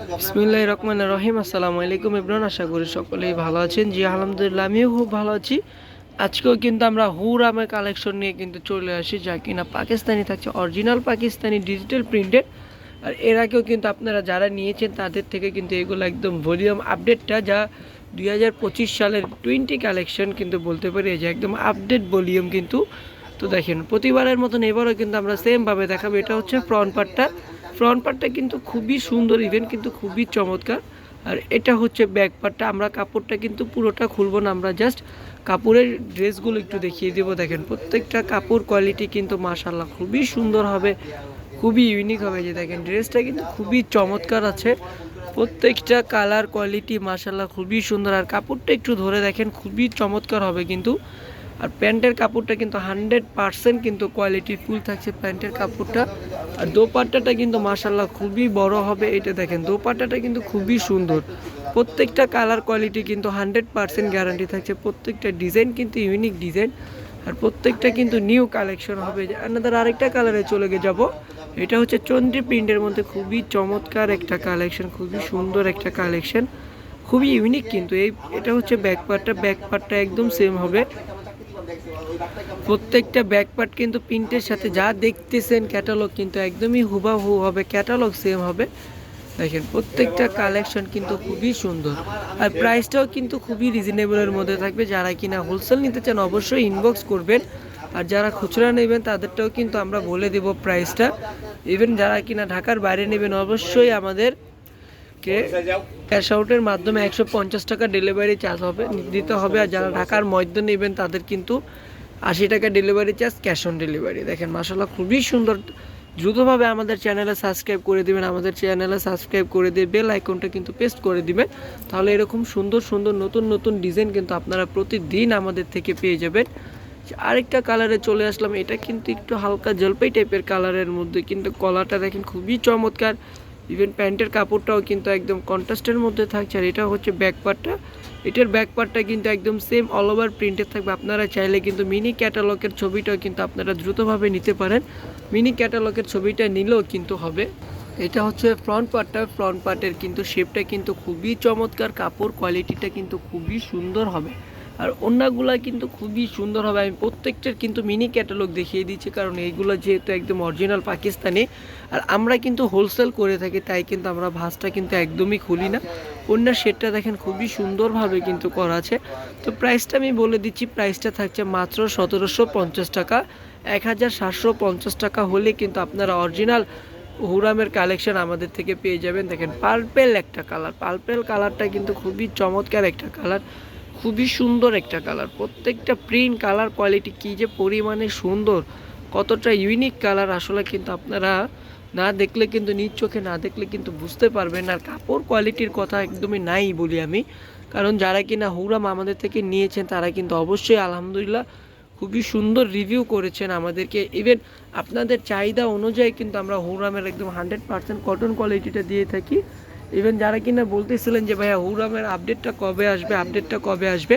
বিসমিল্লাহ রহমান রহিম। আসসালামু আলাইকুম ইবরান, আশা করি সকলেই ভালো আছেন। জি, আলহামদুলিল্লাহ, আমিও খুব ভালো আছি। আজকেও কিন্তু আমরা হুরামের কালেকশন নিয়ে কিন্তু চলে আসি, যা কিনা পাকিস্তানি থাকছে অরিজিনাল পাকিস্তানি ডিজিটাল প্রিন্টেড আর এর আগেও কিন্তু আপনারা যারা নিয়েছেন, তাদের থেকে কিন্তু এগুলো একদম ভলিউম আপডেটটা যা দুই হাজার পঁচিশ সালের টোয়েন্টি কালেকশন কিন্তু বলতে পারি যে একদম আপডেট ভলিউম কিন্তু তো দেখেন, প্রতিবারের মতন এবারও কিন্তু আমরা সেমভাবে দেখাবো। এটা হচ্ছে ফ্রন্ট পার্টটা ফ্রন্ট পার্টটা কিন্তু খুবই সুন্দর ইভেন্ট কিন্তু খুবই চমৎকার। আর এটা হচ্ছে ব্যাক পার্টটা আমরা কাপড়টা কিন্তু পুরোটা খুলবো না, আমরা জাস্ট কাপড়ের ড্রেসগুলো একটু দেখিয়ে দেবো। দেখেন, প্রত্যেকটা কাপড় কোয়ালিটি কিন্তু মাশাল্লাহ খুবই সুন্দর হবে, খুবই ইউনিক হবে। যে দেখেন ড্রেসটা কিন্তু খুবই চমৎকার আছে। প্রত্যেকটা কালার কোয়ালিটি মাশাল্লাহ খুবই সুন্দর। আর কাপড়টা একটু ধরে দেখেন, খুবই চমৎকার হবে কিন্তু। আর প্যান্টের কাপড়টা কিন্তু হান্ড্রেড পারসেন্ট কিন্তু কোয়ালিটি ফুল থাকছে প্যান্টের কাপড়টা। আর দোপাট্টাটা কিন্তু মাশাল্লাহ খুবই বড় হবে এটা দেখেন, দোপাট্টাটা কিন্তু খুবই সুন্দর। প্রত্যেকটা কালার কোয়ালিটি কিন্তু হান্ড্রেড পারসেন্ট গ্যারান্টি থাকছে, প্রত্যেকটা ডিজাইন কিন্তু ইউনিক ডিজাইন। আর প্রত্যেকটা কিন্তু নিউ কালেকশন হবে। আপনাদের আরেকটা কালারে চলে গিয়ে যাব, এটা হচ্ছে চন্দ্রী প্রিন্টের মধ্যে খুবই চমৎকার একটা কালেকশন, খুবই সুন্দর একটা কালেকশন। খুবই ইউনিক কিন্তু, এই, এটা হচ্ছে ব্যাক পার্টটা ব্যাক একদম সেম হবে। প্রত্যেকটা ব্যাক পার্ট কিন্তু প্রিন্টের সাথে যা দেখতেছেন ক্যাটালগ কিন্তু একদমই হুবাহু হবে ক্যাটালগ সেম হবে। দেখেন, প্রত্যেকটা কালেকশন কিন্তু খুবই সুন্দর। আর প্রাইসটাও কিন্তু খুবই রিজনেবলের মধ্যে থাকবে। যারা কিনা হোলসেল নিতে চান অবশ্যই ইনবক্স করবেন। আর যারা খুচরা নেবেন, তাদেরটাও কিন্তু আমরা বলে দেব প্রাইসটা ইভেন যারা কিনা ঢাকার বাইরে নেবেন, অবশ্যই আমাদের কে ক্যাশ আউটের মাধ্যমে একশো পঞ্চাশ টাকা ডেলিভারি চার্জ হবে, দিতে হবে। আর যারা ঢাকার মধ্য নেবেন, তাদের কিন্তু আশি টাকা delivery charge cash on delivery দেখেন মাসাল্লাহ খুবই সুন্দর। দ্রুতভাবে আমাদের চ্যানেলে সাবস্ক্রাইব করে দিবেন। আমাদের চ্যানেলে সাবস্ক্রাইব করে দিয়ে বেল আইকনটা কিন্তু পেস্ট করে দিবেন। তাহলে এরকম সুন্দর সুন্দর, নতুন নতুন ডিজাইন কিন্তু আপনারা প্রতিদিন আমাদের থেকে পেয়ে যাবেন। আরেকটা কালারে চলে আসলাম। এটা কিন্তু একটু হালকা জলপাই টাইপের কালারের মধ্যে কিন্তু কলাটা দেখেন খুবই চমৎকার। ইভেন প্যান্টের কাপড়টাও কিন্তু একদম কন্ট্রাস্টের মধ্যে থাকছে, আর এটা হচ্ছে ব্যাক পার্টটা এটার ব্যাক পার্টটা কিন্তু একদম সেম অল ওভার প্রিন্টেড থাকবে। আপনারা চাইলে কিন্তু মিনি ক্যাটালগের ছবিটাও কিন্তু আপনারা দ্রুতভাবে নিতে পারেন। মিনি ক্যাটালগের ছবিটা নিলেও কিন্তু হবে। এটা হচ্ছে ফ্রন্ট পার্টটা ফ্রন্ট পার্টের কিন্তু শেপটা কিন্তু খুবই চমৎকার। কাপড় কোয়ালিটিটা কিন্তু খুবই সুন্দর হবে। আর অন্যগুলা কিন্তু খুবই সুন্দর হবে। আমি প্রত্যেকটার কিন্তু মিনি ক্যাটালগ দেখিয়ে দিচ্ছি, কারণ এইগুলো যেহেতু একদম অরিজিনাল পাকিস্তানি। আর আমরা কিন্তু হোলসেল করে থাকি, তাই কিন্তু আমরা ভাঁজটা কিন্তু একদমই খুলি না। অন্য শেডটা দেখেন খুবই সুন্দরভাবে কিন্তু করা আছে। তো প্রাইসটা আমি বলে দিচ্ছি প্রাইসটা থাকছে মাত্র সতেরোশো পঞ্চাশ টাকা। এক হাজার সাতশো পঞ্চাশ টাকা হলে কিন্তু আপনারা অরিজিনাল হুরামের কালেকশন আমাদের থেকে পেয়ে যাবেন। দেখেন পার্পেল একটা কালার পার্পেল কালারটা কিন্তু খুবই চমৎকার একটা কালার খুবই সুন্দর একটা কালার প্রত্যেকটা প্রিন্ট কালার কোয়ালিটি কী যে পরিমাণে সুন্দর, কতটা ইউনিক কালার আসলে কিন্তু আপনারা না দেখলে কিন্তু নিজ চোখে, না দেখলে কিন্তু বুঝতে পারবেন। আর কাপড় কোয়ালিটির কথা একদমই নাই বলি আমি। কারণ যারা কিনা হুরাম আমাদের থেকে নিয়েছেন, তারা কিন্তু অবশ্যই আলহামদুলিল্লাহ খুবই সুন্দর রিভিউ করেছেন আমাদেরকে। ইভেন আপনাদের চাহিদা অনুযায়ী কিন্তু আমরা হুরামের একদম হান্ড্রেড পার্সেন্ট কটন কোয়ালিটিটা দিয়ে থাকি। ইভেন যারা কিনা বলতেছিলেন যে, ভাইয়া, হুরামের আপডেটটা কবে আসবে? আপডেটটা কবে আসবে?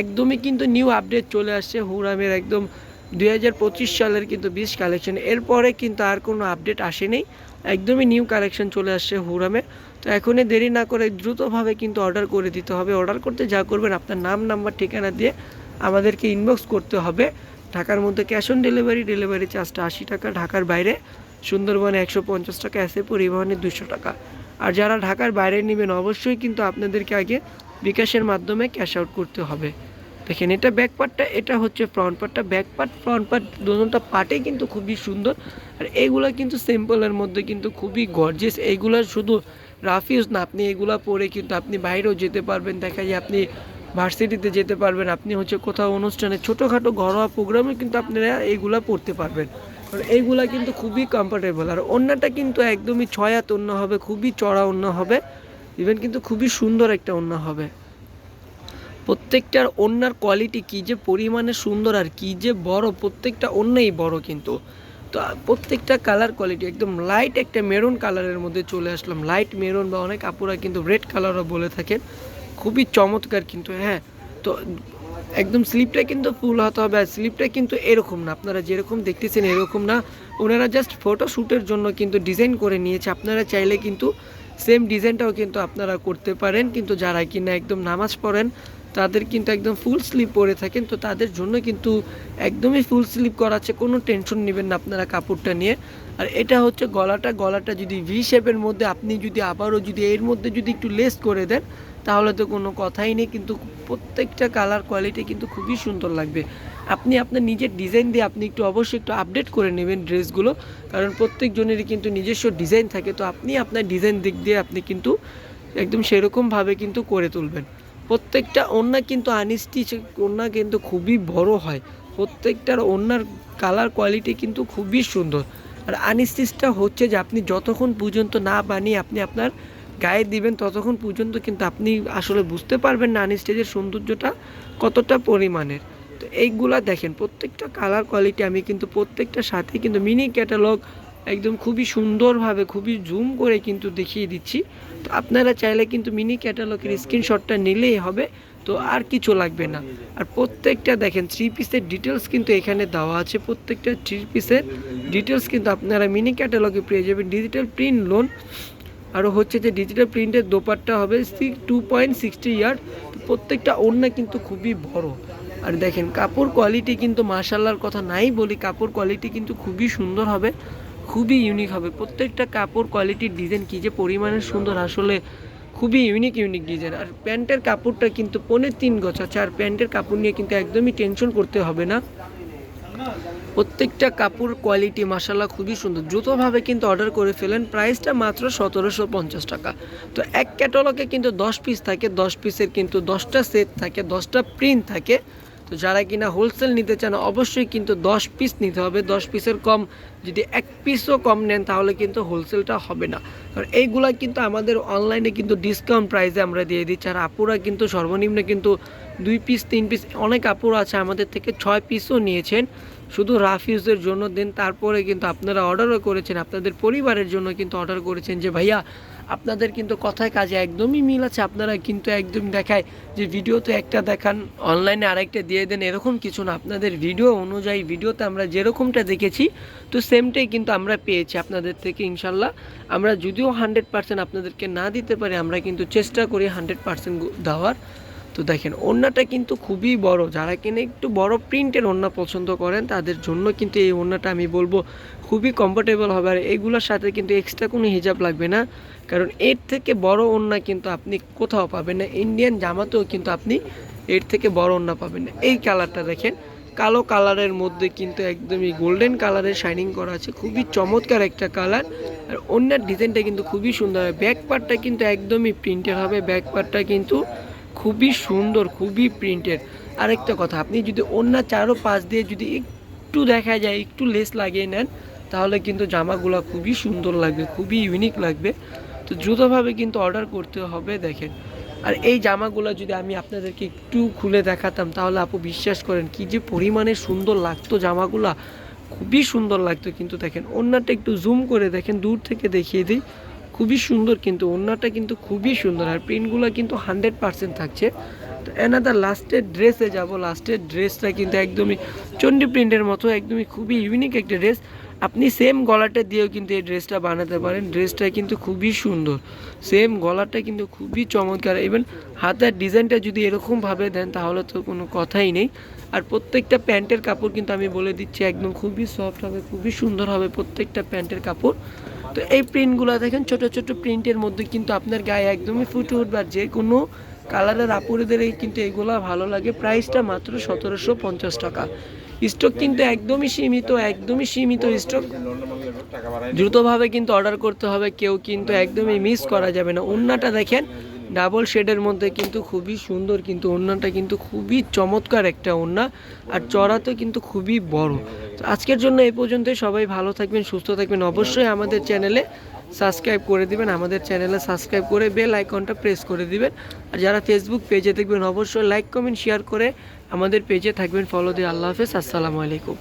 একদমই কিন্তু নিউ আপডেট চলে আসছে হুরামের একদম দু হাজার পঁচিশ সালের কিন্তু বিশ কালেকশন এরপরে কিন্তু আর কোনো আপডেট আসেনি। একদমই নিউ কালেকশন চলে আসছে হুরামে। তো এখনই দেরি না করে দ্রুতভাবে কিন্তু অর্ডার করে দিতে হবে। অর্ডার করতে যা করবেন, আপনার নাম নাম্বার ঠিকানা দিয়ে আমাদেরকে ইনবক্স করতে হবে। ঢাকার মধ্যে ক্যাশ অন ডেলিভারি ডেলিভারি চার্জটা আশি টাকা। ঢাকার বাইরে সুন্দরবনে একশো পঞ্চাশ টাকা, এসে পরিবহনে দুশো টাকা। আর যারা ঢাকার বাইরে নেবেন, অবশ্যই কিন্তু আপনাদেরকে আগে বিকাশের মাধ্যমে ক্যাশ আউট করতে হবে। দেখেন, এটা ব্যাক পার্টটা এটা হচ্ছে ফ্রন্ট পার্টটা ব্যাক পার্ট ফ্রন্ট পার্ট দুটোটা পার্টে কিন্তু খুবই সুন্দর। আর এইগুলো কিন্তু সিম্পলের মধ্যে কিন্তু খুবই গর্জেস এইগুলা শুধু রাফ ইউজ না, আপনি এগুলা পরে কিন্তু আপনি বাইরেও যেতে পারবেন। দেখা যায় আপনি ভার্সিটিতে যেতে পারবেন। আপনি হচ্ছে কোথাও অনুষ্ঠানে ছোটোখাটো ঘরোয়া প্রোগ্রামে কিন্তু আপনারা এইগুলা পড়তে পারবেন। এইগুলা কিন্তু খুবই কমফোর্টেবল আর অন্যটা কিন্তু একদমই ছয়াত অন্য হবে, খুবই চড়া অন্য হবে ইভেন কিন্তু খুবই সুন্দর একটা অন্য হবে। প্রত্যেকটার ওন্নার কোয়ালিটি কী যে পরিমাণে সুন্দর আর কী যে বড়, প্রত্যেকটা অন্যই বড় কিন্তু। তো প্রত্যেকটা কালার কোয়ালিটি একদম লাইট একটা মেরুন কালারের মধ্যে চলে আসলাম। লাইট মেরুন বা অনেক আপুরা কিন্তু রেড কালারও বলে থাকেন। খুবই চমৎকার কিন্তু হ্যাঁ। তো একদম স্লিপটা কিন্তু ফুল হতে হবে আর স্লিপটা কিন্তু এরকম না। আপনারা যেরকম দেখতেছেন এরকম না। ওনারা জাস্ট ফটোশ্যুটের জন্য কিন্তু ডিজাইন করে নিয়েছে। আপনারা চাইলে কিন্তু সেম ডিজাইনটাও কিন্তু আপনারা করতে পারেন। কিন্তু যারা কিনা একদম নামাজ পড়েন তাদের কিন্তু একদম ফুল স্লিপ পরে থাকেন, তো তাদের জন্য কিন্তু একদমই ফুল স্লিপ করা আছে কোনো টেনশন নেবেন না আপনারা কাপড়টা নিয়ে। আর এটা হচ্ছে গলাটা গলাটা যদি ভি শেপের মধ্যে আপনি যদি আবারও যদি এর মধ্যে যদি একটু লেস করে দেন, তাহলে তো কোনো কথাই নেই, কিন্তু প্রত্যেকটা কালার কোয়ালিটি কিন্তু খুবই সুন্দর লাগবে। আপনি আপনার নিজের ডিজাইন দিয়ে আপনি একটু অবশ্যই একটু আপডেট করে নেবেন ড্রেসগুলো কারণ প্রত্যেকজনেরই কিন্তু নিজস্ব ডিজাইন থাকে, তো আপনি আপনার ডিজাইন দিক দিয়ে আপনি কিন্তু একদম সেরকমভাবে কিন্তু করে তুলবেন। প্রত্যেকটা ওড়না কিন্তু আনস্টিচ ওড়না কিন্তু খুবই বড় হয়। প্রত্যেকটার ওড়নার কালার কোয়ালিটি কিন্তু খুবই সুন্দর। আর আনস্টিচটা হচ্ছে যে আপনি যতক্ষণ পর্যন্ত না বানিয়ে আপনি আপনার গায়ে দিবেন, ততক্ষণ পর্যন্ত কিন্তু আপনি আসলে বুঝতে পারবেন না আনস্টেজের সৌন্দর্যটা কতটা পরিমাণের। তো এইগুলা দেখেন, প্রত্যেকটা কালার কোয়ালিটি আমি কিন্তু প্রত্যেকটার সাথে কিন্তু মিনি ক্যাটালগ একদম খুবই সুন্দরভাবে, খুবই জুম করে কিন্তু দেখিয়ে দিচ্ছি। তো আপনারা চাইলে কিন্তু মিনি ক্যাটালগের স্ক্রিনশটটা নিলেই হবে, তো আর কিছু লাগবে না। আর প্রত্যেকটা দেখেন থ্রি পিসের ডিটেলস কিন্তু এখানে দেওয়া আছে। প্রত্যেকটা থ্রি পিসের ডিটেলস কিন্তু আপনারা মিনি ক্যাটালগে পেয়ে যাবেন। ডিজিটাল প্রিন্ট লোন আরও হচ্ছে যে ডিজিটাল প্রিন্টের দোপারটা হবে সিক্স টু পয়েন্ট সিক্সটি ইয়ার প্রত্যেকটা ওড়না কিন্তু খুবই বড়। আর দেখেন, কাপড় কোয়ালিটি কিন্তু মার্শাল্লার কথা নাই বলি, কাপড় কোয়ালিটি কিন্তু খুবই সুন্দর হবে। খুবই ইউনিক হবে। প্রত্যেকটা কাপড় কোয়ালিটির ডিজাইন কী যে পরিমাণে সুন্দর, আসলে খুবই ইউনিক ইউনিক ডিজাইন আর প্যান্টের কাপড়টা কিন্তু পনেরো তিন গছ আছে, আর প্যান্টের কাপড় নিয়ে কিন্তু একদমই টেনশন করতে হবে না। প্রত্যেকটা কাপড় কোয়ালিটি মাসাল্লাহ খুবই সুন্দর। দ্রুতভাবে কিন্তু অর্ডার করে ফেলেন প্রাইসটা মাত্র সতেরোশো পঞ্চাশ টাকা। তো এক ক্যাটালগে কিন্তু দশ পিস থাকে, দশ পিসের কিন্তু দশটা সেট থাকে, দশটা প্রিন্ট থাকে। তো যারা কিনা হোলসেল নিতে চান, অবশ্যই কিন্তু দশ পিস নিতে হবে। দশ পিসের কম, যদি এক পিসও কম নেন, তাহলে কিন্তু হোলসেলটা হবে না। কারণ এইগুলা কিন্তু আমাদের অনলাইনে কিন্তু ডিসকাউন্ট প্রাইসে আমরা দিয়ে দিচ্ছি। আর আপুরা কিন্তু সর্বনিম্ন কিন্তু দুই পিস তিন পিস অনেক আপুরা আছে আমাদের থেকে ছয় পিসও নিয়েছেন। শুধু রাফ ইউজের জন্য দেন, তারপরে কিন্তু আপনারা অর্ডারও করেছেন, আপনাদের পরিবারের জন্য কিন্তু অর্ডার করেছেন যে, ভাইয়া, আপনাদের কিন্তু কথায় কাজে একদমই মিল আছে, আপনারা কিন্তু একদম দেখায় যে ভিডিও তো একটা দেখান অনলাইনে আরেকটা দিয়ে দেন, এরকম কিছু না। আপনাদের ভিডিও অনুযায়ী ভিডিওতে আমরা যেরকমটা দেখেছি, তো সেমটাই কিন্তু আমরা পেয়েছি আপনাদের থেকে, ইনশাল্লাহ। আমরা যদিও হান্ড্রেড পার্সেন্ট আপনাদেরকে না দিতে পারি, আমরা কিন্তু চেষ্টা করি হান্ড্রেড পার্সেন্ট দেওয়ার। তো দেখেন, ওড়নাটা কিন্তু খুবই বড়। যারা কিনা একটু বড় প্রিন্টের ওড়না পছন্দ করেন, তাদের জন্য কিন্তু এই ওড়নাটা আমি বলব খুবই কমফোর্টেবল হবে। আর এইগুলোর সাথে কিন্তু এক্সট্রা কোনো হিজাব লাগবে না, কারণ এর থেকে বড় ওড়না কিন্তু আপনি কোথাও পাবেন না। ইন্ডিয়ান জামাতেও কিন্তু আপনি এর থেকে বড় ওড়না পাবেন না। এই কালারটা দেখেন, কালো কালারের মধ্যে কিন্তু একদমই গোল্ডেন কালারের শাইনিং করা আছে। খুবই চমৎকার একটা কালার আর অন্যের ডিজাইনটা কিন্তু খুবই সুন্দর। হবে ব্যাক পার্টটা কিন্তু একদমই প্রিন্টের হবে। ব্যাক পার্টটা কিন্তু খুবই সুন্দর, খুবই প্রিন্টেড আরেকটা কথা, আপনি যদি অন্য চারো পাঁচ দিয়ে যদি একটু দেখা যায়, একটু লেস লাগিয়ে নেন, তাহলে কিন্তু জামাগুলো খুবই সুন্দর লাগবে, খুবই ইউনিক লাগবে। তো দ্রুতভাবে কিন্তু অর্ডার করতে হবে, দেখেন। আর এই জামাগুলো যদি আমি আপনাদেরকে একটু খুলে দেখাতাম, তাহলে আপু বিশ্বাস করেন কি যে পরিমাণে সুন্দর লাগতো জামাগুলা। খুবই সুন্দর লাগতো কিন্তু দেখেন, অন্যটা একটু জুম করে দেখেন, দূর থেকে দেখিয়ে দিই। খুবই সুন্দর কিন্তু, ওড়নাটা কিন্তু খুবই সুন্দর আর প্রিন্টগুলো কিন্তু হান্ড্রেড পার্সেন্ট থাকছে। তো এনাদার লাস্টের ড্রেসে যাব লাস্টের ড্রেসটা কিন্তু একদমই চণ্ডী প্রিন্টের মতো, একদমই খুবই ইউনিক একটা ড্রেস। আপনি সেম গলাটা দিয়েও কিন্তু এই ড্রেসটা বানাতে পারেন, ড্রেসটা কিন্তু খুবই সুন্দর। সেম গলাটা কিন্তু খুবই চমৎকার ইভেন হাতের ডিজাইনটা যদি এরকমভাবে দেন তাহলে তো কোনো কথাই নেই। আর প্রত্যেকটা প্যান্টের কাপড় কিন্তু আমি বলে দিচ্ছি, একদম খুবই সফট হবে, খুবই সুন্দর হবে প্রত্যেকটা প্যান্টের কাপড়। তো এই প্রিন্টগুলো দেখেন, ছোট ছোট প্রিন্টের মধ্যে কিন্তু আপনার গায়ে একদমই ফুটে উঠবার যে কোনো কালারের আপুরেদের কিন্তু এগুলো ভালো লাগে। প্রাইসটা মাত্র সতেরোশো পঞ্চাশ টাকা। স্টক কিন্তু একদমই সীমিত একদমই সীমিত স্টক দ্রুতভাবে কিন্তু অর্ডার করতে হবে, কেউ কিন্তু একদমই মিস করা যাবে না। অন্যটা দেখেন ডাবল শেডের মধ্যে কিন্তু খুবই সুন্দর, কিন্তু ওন্নাটা কিন্তু খুবই চমৎকার একটা ওন্না আর চড়াতে কিন্তু খুবই বড়। তো আজকের জন্য এই পর্যন্ত, সবাই ভালো থাকবেন, সুস্থ থাকবেন, অবশ্যই আমাদের চ্যানেলে সাবস্ক্রাইব করে দিবেন, আমাদের চ্যানেলে সাবস্ক্রাইব করে বেল আইকনটা প্রেস করে দিবেন। আর যারা ফেসবুক পেজে দেখবেন, অবশ্যই লাইক, কমেন্ট শেয়ার করে আমাদের পেজে থাকবেন। ফলো দিয়ে আল্লাহ হাফেজ, আসসালামু আলাইকুম।